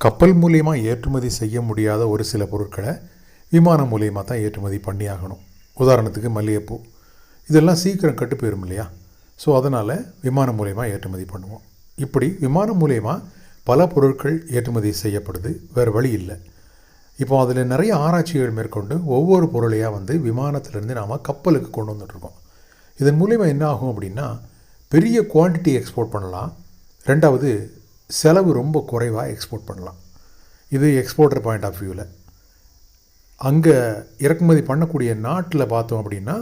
கப்பல் மூலியமாக ஏற்றுமதி செய்ய முடியாத ஒரு சில பொருட்களை விமானம் மூலியமாக தான் ஏற்றுமதி பண்ணி ஆகணும் உதாரணத்துக்கு மல்லிகைப்பூ. இதெல்லாம் சீக்கிரம் கட்டு போயிடும் இல்லையா? ஸோ அதனால் விமானம் மூலியமாக ஏற்றுமதி பண்ணுவோம். இப்படி விமானம் மூலயமா பல பொருட்கள் ஏற்றுமதி செய்யப்படுது. வேறு வழி இல்லை. இப்போ அதில் நிறைய ஆராய்ச்சிகள் மேற்கொண்டு ஒவ்வொரு பொருளையாக வந்து விமானத்திலேருந்து நாம் கப்பலுக்கு கொண்டு வந்துட்ருக்கோம் இதன் மூலிமா என்ன ஆகும் அப்படின்னா பெரிய குவான்டிட்டி எக்ஸ்போர்ட் பண்ணலாம். ரெண்டாவது செலவு ரொம்ப குறைவாக எக்ஸ்போர்ட் பண்ணலாம். இது எக்ஸ்போர்ட்டர் பாயிண்ட் ஆஃப் வியூவில் அங்கே இறக்குமதி பண்ணக்கூடிய நாட்டில் பார்த்தோம் அப்படின்னா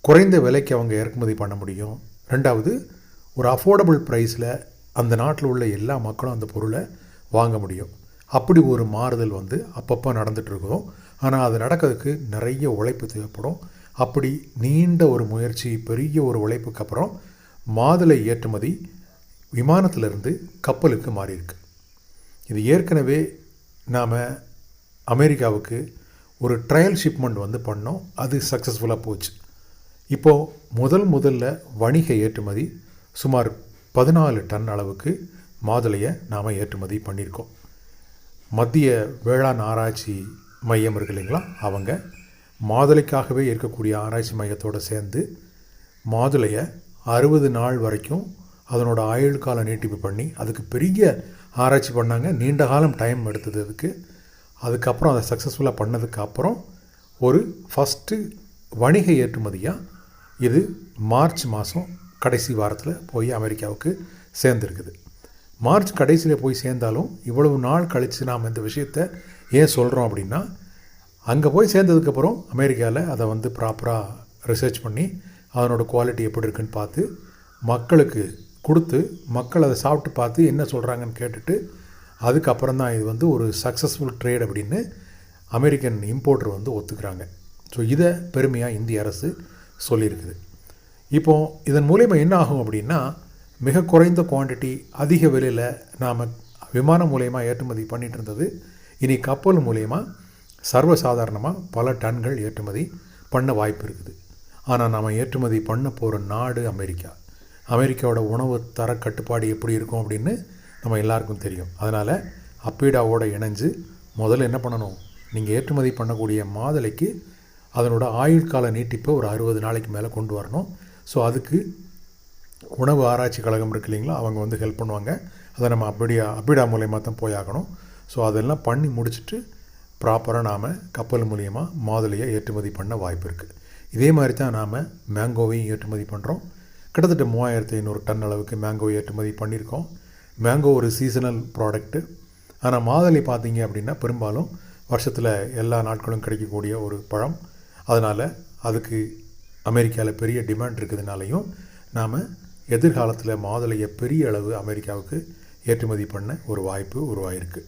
குறைந்த விலைக்கு அவங்க இறக்குமதி பண்ண முடியும். ரெண்டாவது ஒரு அஃபோர்டபுள் ப்ரைஸில் அந்த நாட்டில் உள்ள எல்லா மக்களும் அந்த பொருளை வாங்க முடியும். அப்படி ஒரு மாறுதல் வந்து அப்பப்போ நடந்துகிட்ருக்கோம் ஆனால் அது நடக்கிறதுக்கு நிறைய உழைப்பு தேவைப்படும். அப்படி நீண்ட ஒரு முயற்சி பெரிய ஒரு உழைப்புக்கு அப்புறம் மாதுளை ஏற்றுமதி விமானத்திலிருந்து கப்பலுக்கு மாறியிருக்கு. இது ஏற்கனவே நாம் அமெரிக்காவுக்கு ஒரு ட்ரையல் ஷிப்மெண்ட் வந்து பண்ணோம். அது சக்ஸஸ்ஃபுல்லாக போச்சு. இப்போது முதல் முதல்ல வணிக ஏற்றுமதி சுமார் பதினாலு டன் அளவுக்கு மாதுளையை நாம் ஏற்றுமதி பண்ணியிருக்கோம். மத்திய வேளாண் ஆராய்ச்சி மையம் இருக்கு இல்லைங்களா? அவங்க மாதுளைக்காகவே இருக்கக்கூடிய ஆராய்ச்சி மையத்தோடு சேர்ந்து மாதுளையை அறுபது நாள் வரைக்கும் அதனோட ஆயுள் கால நீட்டிப்பு பண்ணி அதுக்கு பெரிய ஆராய்ச்சி பண்ணாங்க. நீண்ட காலம் டைம் எடுத்தது அதுக்கு. அதுக்கப்புறம் அதை சக்ஸஸ்ஃபுல்லாக பண்ணதுக்கப்புறம் ஒரு ஃபஸ்ட்டு வணிக ஏற்றுமதியாக இது மார்ச் மாதம் கடைசி வாரத்தில் போய் அமெரிக்காவுக்கு சேர்ந்துருக்குது. மார்ச் கடைசியில் போய் சேர்ந்தாலும் இவ்வளவு நாள் கழித்து நாம் இந்த விஷயத்தை ஏன் சொல்கிறோம் அப்படின்னா அங்கே போய் சேர்ந்ததுக்கப்புறம் அமெரிக்காவில் அதை வந்து ப்ராப்பராக ரிசர்ச் பண்ணி அதனோட குவாலிட்டி எப்படி இருக்குன்னு பார்த்து மக்களுக்கு கொடுத்து மக்கள் அதை சாப்பிட்டு பார்த்து என்ன சொல்கிறாங்கன்னு கேட்டுட்டு அதுக்கப்புறம் தான் இது வந்து ஒரு சக்ஸஸ்ஃபுல் ட்ரேட் அப்படின்னு அமெரிக்கன் இம்போர்ட்டர் வந்து ஒத்துக்கிறாங்க. ஸோ இதை பெருமையாக இந்திய அரசு சொல்லியிருக்குது. இப்போது இதன் மூலயமா என்ன ஆகும் அப்படின்னா மிக குறைந்த குவான்டிட்டி அதிக விலையில் நாம் விமானம் மூலயமா ஏற்றுமதி பண்ணிகிட்டு இருந்தது. இனி கப்பல் மூலயமா சர்வசாதாரணமாக பல டன்கள் ஏற்றுமதி பண்ண வாய்ப்பு இருக்குது. ஆனால் நாம் ஏற்றுமதி பண்ண போகிற நாடு அமெரிக்கா. அமெரிக்காவோட உணவு தர கட்டுப்பாடு எப்படி இருக்கும் அப்படின்னு நம்ம எல்லாருக்கும் தெரியும். அதனால் அப்பீடாவோடு இணைஞ்சு முதல்ல என்ன பண்ணணும்? நீங்கள் ஏற்றுமதி பண்ணக்கூடிய மாதுளைக்கு அதனோட ஆயுள் கால நீட்டிப்பை ஒரு அறுபது நாளைக்கு மேலே கொண்டு வரணும். ஸோ அதுக்கு உணவு ஆராய்ச்சி கழகம் இருக்கு இல்லைங்களா? அவங்க வந்து ஹெல்ப் பண்ணுவாங்க. அதை நம்ம அப்படியா அப்பிடா மூலயமா தான் போயாகணும் ஸோ அதெல்லாம் பண்ணி முடிச்சுட்டு ப்ராப்பராக நாம் கப்பல் மூலியமாக மாதுளையை ஏற்றுமதி பண்ண வாய்ப்பு இருக்குது இதே மாதிரி தான் நாம் மேங்கோவையும் ஏற்றுமதி பண்ணுறோம் கிட்டத்தட்ட மூவாயிரத்து ஐநூறு டன் அளவுக்கு மேங்கோ ஏற்றுமதி பண்ணியிருக்கோம். மேங்கோ ஒரு சீசனல் ப்ராடக்ட்டு ஆனால் மாதுளை பார்த்தீங்க அப்படின்னா பெரும்பாலும் வருஷத்தில் எல்லா நாட்களும் கிடைக்கக்கூடிய ஒரு பழம். அதனால் அதுக்கு அமெரிக்காவில் பெரிய டிமாண்ட் இருக்கிறதுனாலையும் நாம் எதிர்காலத்தில் மாதுளையை பெரிய அளவு அமெரிக்காவுக்கு ஏற்றுமதி பண்ண ஒரு வாய்ப்பு உருவாயிருக்கு.